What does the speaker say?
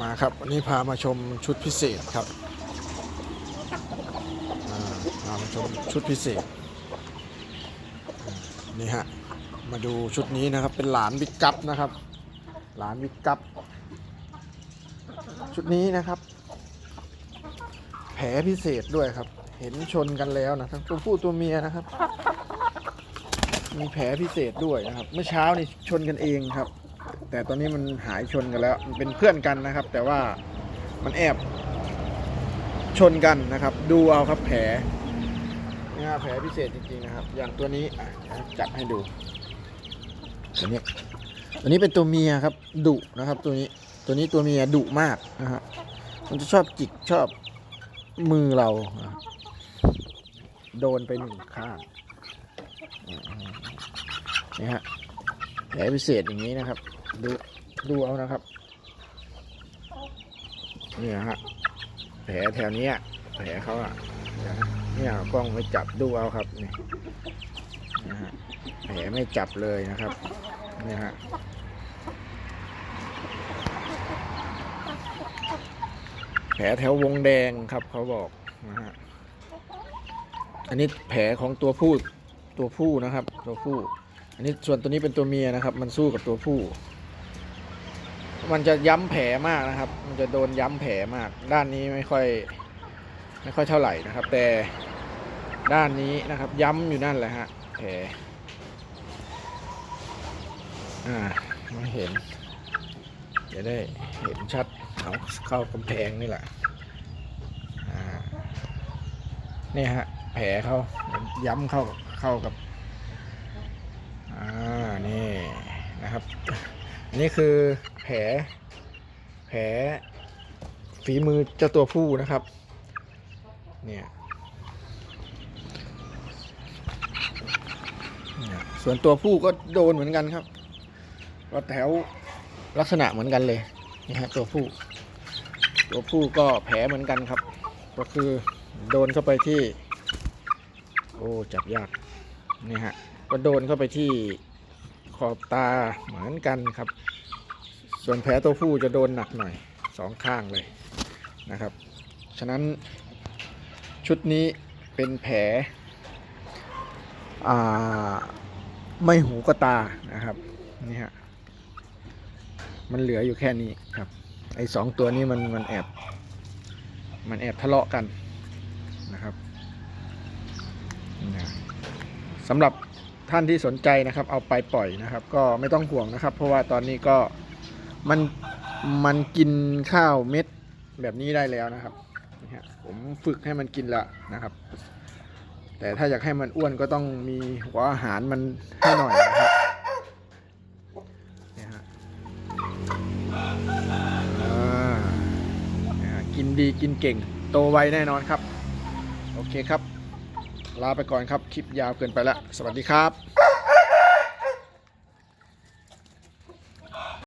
มาครับวันนี้พามาชมชุดพิเศษครับพามาชมชุดพิเศษนี่ฮะมาดูชุดนี้นะครับเป็นหลานวิกกัปนะครับ หลานวิกกัปชุดนี้นะครับ แผลพิเศษด้วยครับ เห็นชนกันแล้วนะทั้งตัวผู้ตัวเมียนะครับ มีแผลพิเศษด้วยนะครับ เมื่อเช้านี่ชนกันเองครับ แต่ตอนนี้มันหายชนกันแล้ว มันเป็นเพื่อนกันนะครับ แต่ว่ามันแอบชนกันนะครับ ดูเอาครับแผลนี่ฮะแผลพิเศษจริงๆนะครับ อย่างตัวนี้จัดให้ดูตัวนี้ตัวนี้เป็นตัวเมียครับดุนะครับ ตัวนี้ตัวนี้ตัวเมียดุมากนะฮะมันจะชอบจิกชอบมือเรา โดนไปหนึ่งข้างนี่ฮะแผลพิเศษอย่างนี้นะครับ ดูดูเอานะครับนี่ฮะแผลแถวนี้แผลเขาอะเนะเนี่ยกล้องไม่จับดูเอาครับนี่นะฮะแผลไม่จับเลยนะครับนี่ฮะแผลแถววงแดงครับเขาบอกนะฮะอันนี้แผลของตัวผู้ตัวผู้นะครับ ตัวผู้ อันนี้ส่วนตัวนี้เป็นตัวเมียนะครับ มันสู้กับตัวผู้ มันจะย้ำแผลมากนะครับ มันจะโดนย้ำแผลมาก ด้านนี้ไม่ค่อยไม่ค่อยเท่าไหร่นะครับ แต่ด้านนี้นะครับ ย้ำอยู่นั่นแหละฮะแผลอ่าไม่เห็นจะได้เห็นชัดเอาเข้ากำแพงนี่แหละอ่านี่ฮะแผลเขาย้ำเข้าเข้ากับอ่านี่นะครับ นนี้คือแผลแผลฝีมือเจ้าตัวผู้นะครับเนี่ยเนี่ยส่วนตัวผู้ก็โดนเหมือนกันครับก็แถวลักษณะเหมือนกันเลยนี่ฮะตัวผู้ ตัวผู้ก็แผลเหมือนกันครับ ก็คือโดนเข้าไปที่ โอ้จับยากนี่ฮะก็โดนเข้าไปที่ ขอบตาเหมือนกันครับ ส่วนแผลตัวผู้จะโดนหนักหน่อยสองข้างเลยนะครับ ฉะนั้นชุดนี้เป็นแผลไม่หูก็ตานะครับนี่ฮะมันเหลืออยู่แค่นี้ครับ ไอ้สองตัวนี้มันมันแอบ มันแอบทะเลาะกันนะครับนะสำหรับ ท่านที่สนใจนะครับ เอาไปปล่อยนะครับ ก็ไม่ต้องห่วงนะครับ เพราะว่าตอนนี้ก็มันมันกินข้าวเม็ดแบบนี้ได้แล้วนะครับผมฝึกให้มันกินละนะครับ แต่ถ้าอยากให้มันอ้วนก็ต้องมีหัวอาหารมันให้หน่อยนะครับนี่ฮะกินดีกินเก่ง โตไวแน่นอนครับ โอเคครับ ลาไปก่อนครับ คลิปยาวเกินไปแล้ว สวัสดีครับ